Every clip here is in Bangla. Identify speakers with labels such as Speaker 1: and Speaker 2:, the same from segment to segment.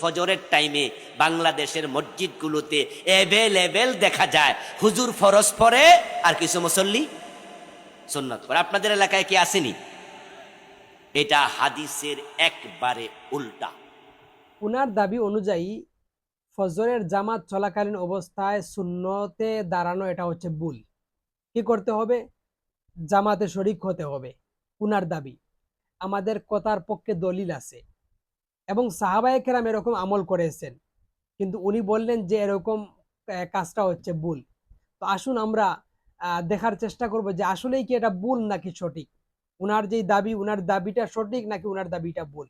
Speaker 1: ফজরের টাইমে বাংলাদেশের মসজিদগুলোতে অ্যাভেলেবেল দেখা যায়। হুজুর ফরজ পরে আর কিছু মুসল্লি সুন্নত পরে আপনাদের এলাকায় কি আসেনি? এটা হাদিসের একবারে উল্টা।
Speaker 2: উনার দাবি অনুযায়ী ফজরের জামাত চলাকালীন অবস্থায় শূন্যতে দাঁড়ানো এটা হচ্ছে ভুল। কি করতে হবে? জামাতে শরিক হতে হবে। উনার দাবি। আমাদের কথার পক্ষে দলিল আছে। এবং সাহাবায়ে কেরাম এরকম আমল করেছেন। কিন্তু উনি বললেন যে এরকম কাজটা হচ্ছে ভুল। তো আসুন আমরা দেখার চেষ্টা করব যে আসলেই কি এটা ভুল নাকি সঠিক? উনার যেই দাবি, উনার দাবিটা সঠিক নাকি উনার দাবিটা ভুল?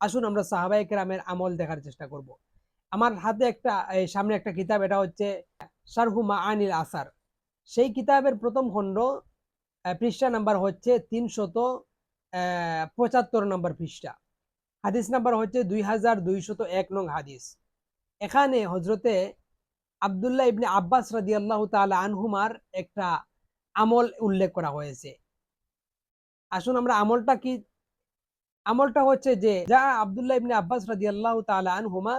Speaker 2: আসুন আমরা সাহাবায়ে কেরামের আমল দেখার চেষ্টা করব। আমার হাতে একটা সামনে একটা কিতাব, এটা হচ্ছে শারহু মাআনিল আসার। সেই কিতাবের প্রথম খণ্ড পৃষ্ঠা নাম্বার হচ্ছে তিনশত পঁচাত্তর নম্বর পৃষ্ঠা। হাদিস নাম্বার হচ্ছে দুই হাজার দুইশত এক নং হাদিস। এখানে হজরতে আবদুল্লাহ ইবনে আব্বাস রাদিয়াল্লাহু তাআলা আনহুমার একটা আমল উল্লেখ করা হয়েছে। আসুন আমরা আমলটা কি, আমলটা হচ্ছে যে, যা আব্দুল্লাহ ইবনে আব্বাস রাদিয়াল্লাহু তাআলা আনহুমা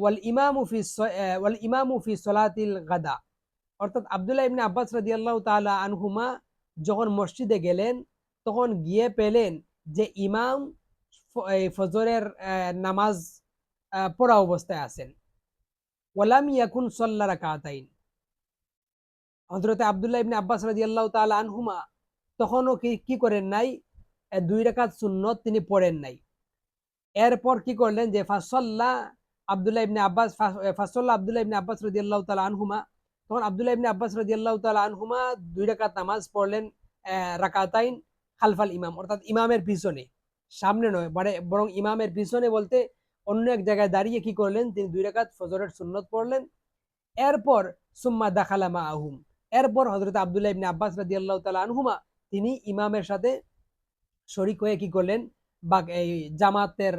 Speaker 2: ওয়াল ইমামু ফি ওয়াল ইমামু ফি সলাতিল গাদা। অর্থাৎ আব্দুল্লাহ ইবনে আব্বাস রাদিয়াল্লাহু তাআলা আনহুমা যখন মসজিদে গেলেন, তখন গিয়ে পেলেন যে ইমাম ফজরের নামাজ পড়া অবস্থায় আছেন। ওয়ালাম ইয়াকুন সাল্লা রাকাতাইন। হযরতে আব্দুল্লাহ ইবনে আব্বাস রাদিয়াল্লাহু তাআলা আনহুমা তখনও কি কি করেন নাই? দুই রাকাত সুন্নত তিনি পড়েন নাই। এরপর কি করলেন যে, ফাসল্লা আব্দুল্লাহ ইবনে আব্বাস ফাসল্লা আব্দুল্লাহ ইবনে আব্বাস রাদিয়াল্লাহু তাআলা আনহুমা তখন আব্দুল্লাহ ইবনে আব্বাস রাদিয়াল্লাহু তাআলা আনহুমা দুই রাকাত নামাজ পড়লেন রাকাতাইন খালফাল ইমাম, অর্থাৎ ইমামের পিছনে। সামনে নয় মানে বরং ইমামের পিছনে বলতে অন্য এক জায়গায় দাঁড়িয়ে কি করলেন? তিনি দুই রাকাত ফজরের সুন্নত পড়লেন। এরপর সুম্মা দাখালা মা আহুম এরপর হযরত আব্দুল্লাহ ইবনে আব্বাস রাদিয়াল্লাহু তাআলা আনহুমা তিনি ইমামের সাথে শরিক হয়ে কি করলেন? বা এই জামাতের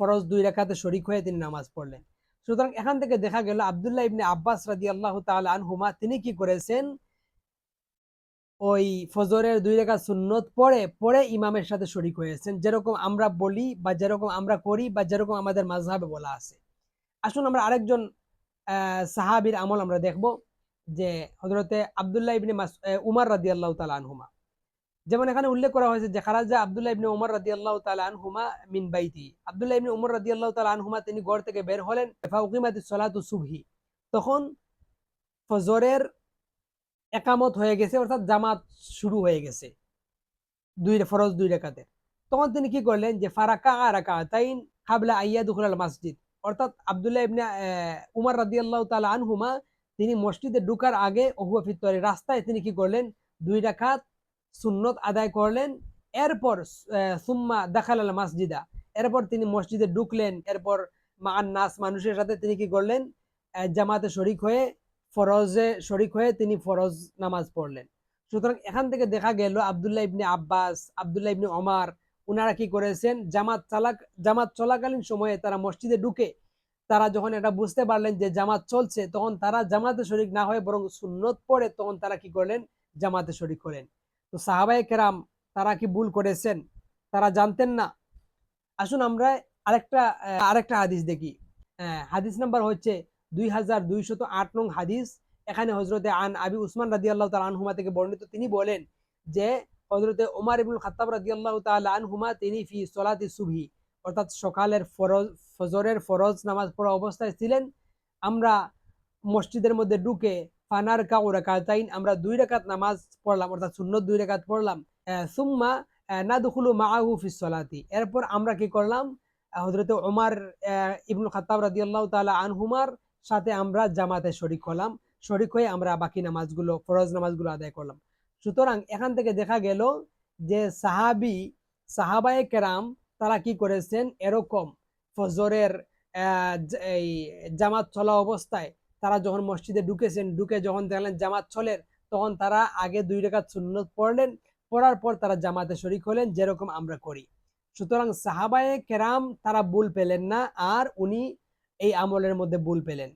Speaker 2: ফরজ দুই রেখাতে শরিক হয়ে তিনি নামাজ পড়লেন। সুতরাং এখান থেকে দেখা গেল আব্দুল্লাহ ইবনে আব্বাস আল্লাহ তাআলা আনহুমা তিনি কি করেছেন? ওই ফজরের দুই রেখা সুন্নত পড়ে পড়ে ইমামের সাথে শরিক হয়েছেন। যেরকম আমরা বলি বা যেরকম আমরা করি বা যেরকম আমাদের মাঝহাবে বলা আছে। আসুন আমরা আরেকজন সাহাবীর আমল আমরা দেখব, যে হজরতে আব্দুল্লাহ ইবনে উমর রাদিয়াল্লাহু তাআলা আনহুমা। যেমন এখানে উল্লেখ করা হয়েছে যে খারাজা আবদুল্লাহ ইবনে উমর রাদিয়াল্লাহু তাআলা আনহুমা মিন বাইতি আব্দুল্লাহ ইবনে উমর রাদিয়াল্লাহু তাআলা আনহুমা তিনি ঘর থেকে বের হলেন, ফাউকিমাতিস সালাতু সুবহি। তখন ফজরের একামত হয়ে গেছে, অর্থাৎ জামাত শুরু হয়ে গেছে। দুই ফরজ দুই রেখাতে। তখন তিনি কি করলেন যে, ফারাকা রাকাতাইন কাবলা আইয়া দুখুল মসজিদ। অর্থাৎ আব্দুল্লাহ ইবনে উমর রাদিয়াল্লাহু তাআলা আনহুমা, তিনি মসজিদে ঢুকার আগে ওহুয়া ফিতরে রাস্তায় তিনি কি করলেন? দুই রাকাত সুন্নত আদায় করলেন। এরপর সুম্মা দাখাল আল মসজিদা। এরপর তিনি মসজিদে ঢুকলেন। এরপর মান নাস মানুষের সাথে তিনি কি করলেন? জামাতে শরিক হয়ে ফরজে শরিক হয়ে তিনি ফরজ নামাজ পড়লেন। সুতরাং এখান থেকে দেখা গেল আব্দুল্লাহ ইবনে আব্বাস, আব্দুল্লাহ ইবনে ওমার, উনারা কি করেছেন? জামাত চালাক, জামাত চলাকালীন সময়ে তারা মসজিদে ঢুকে তারা যখন এটা বুঝতে পারলেন যে জামাত চলছে, তখন তারা জামাতে শরিক না হয়ে বরং সুন্নত পড়ে, তখন তারা কি করলেন? জামাতে শরিক করেন তো সাহাবায়ে কেরাম তারা কি ভুল করেছেন? তারা জানতেন না। আসুন আমরা আরেকটা আরেকটা হাদিস দেখি। হাদিস নাম্বার হচ্ছে দুই হাজার আট নং হাদিস। এখানে হজরতে আন আবি উসমান রাদি আল্লাহ তালা আনহুমা থেকে বর্ণিত। তিনি বলেন যে হজরতে ওমার ইবুল খাত্তাব রাদি আল্লাহ তালা আনহুমা তিনি ফি সুবহি, অর্থাৎ সকালের ফরজ, ফজরের ফরজ নামাজ পড়া অবস্থায় ছিলেন। আমরা মসজিদের মধ্যে ঢুকে ফানার কা ও আমরা দুই রাকাত নামাজ পড়লাম, অর্থাৎ সুন্নত দুই রাকাত পড়লাম। সুম্মা না দুখুলু মাআহু ফি সলাতি। এরপর আমরা কি করলাম? হজরত ওমার ইবনুল খাত্তাব রাদিয়াল্লাহু তাআলা আনহুমার সাথে আমরা জামাতে শরিক হলাম। শরিক হয়ে আমরা বাকি নামাজগুলো, ফরজ নামাজগুলো আদায় করলাম। সুতরাং এখান থেকে দেখা গেল যে সাহাবি, সাহাবায়ে কেরাম তারা কি করেছেন? এরকম ফজরের এই জামাত চলা অবস্থায় তারা যখন মসজিদে ঢুকেছেন, ঢুকে যখন দেখলেন জামাত চলের তখন তারা আগে দুই রেখাত সুন্নত পড়লেন, পড়ার পর তারা জামাতে শরিক হলেন, যেরকম আমরা করি। সুতরাং সাহাবায়ে কেরাম তারা ভুল পেলেন না, আর উনি এই আমলের মধ্যে ভুল পেলেন।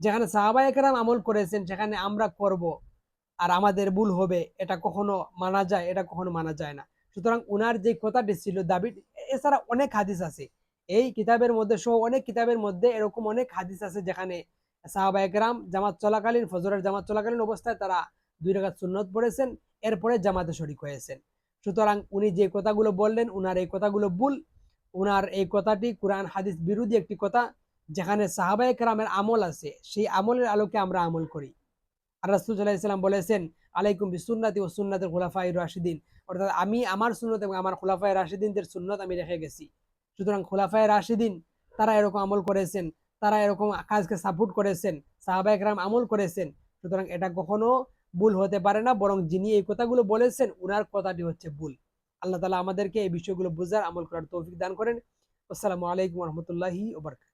Speaker 2: যেখানে সাহাবায়ে কেরাম আমল করেছেন, সেখানে আমরা করব আর আমাদের ভুল হবে, এটা কখনো মানা যায়, এটা কখনো মানা যায় না। সুতরাং উনার যে কথাটি ছিল, দাবি, এছাড়া অনেক হাদিস আছে। এই কিতাবের মধ্যে সহ অনেক কিতাবের মধ্যে এরকম অনেক হাদিস আছে, যেখানে সাহাবা একরাম জামাত চলাকালীন, ফজরের জামাত চলাকালীন অবস্থায় তারা দুই রাকাত সুন্নত পড়েছেন, এরপরে জামাতে শরিক হয়েছেন। সুতরাং উনি যে কথাগুলো বললেন, উনার এই কথাগুলো ভুল উনার এই কথাটি কোরআন, হাদিস বিরোধী একটি কথা যেখানে সাহাবা একরামের আমল আছে, সেই আমলের আলোকে আমরা আমল করি। আর রাসুল বলেছেন, আলাইকুম বিসুন্নাতি ও সুন্নাতের খোলাফাই রাশিদিন। অর্থাৎ আমি আমার সুন্নত এবং আমার খোলাফায় রাশিদিনদের সুন্নত আমি রেখে গেছি। সুতরাং খোলাফায় রাশিদিন তারা এরকম আমল করেছেন, তারা এরকম কাজকে সাপোর্ট করেছেন সাহাবা একরাম আমল করেছেন। সুতরাং এটা কখনো ভুল হতে পারে না, বরং যিনি এই কথাগুলো বলেছেন, উনার কথাটি হচ্ছে ভুল। আল্লাহ তালা আমাদেরকে এই বিষয়গুলো বোঝার আমল করার তৌফিক দান করেন। আসসালামু আলাইকুম রহমতুল্লাহি ওবরকাত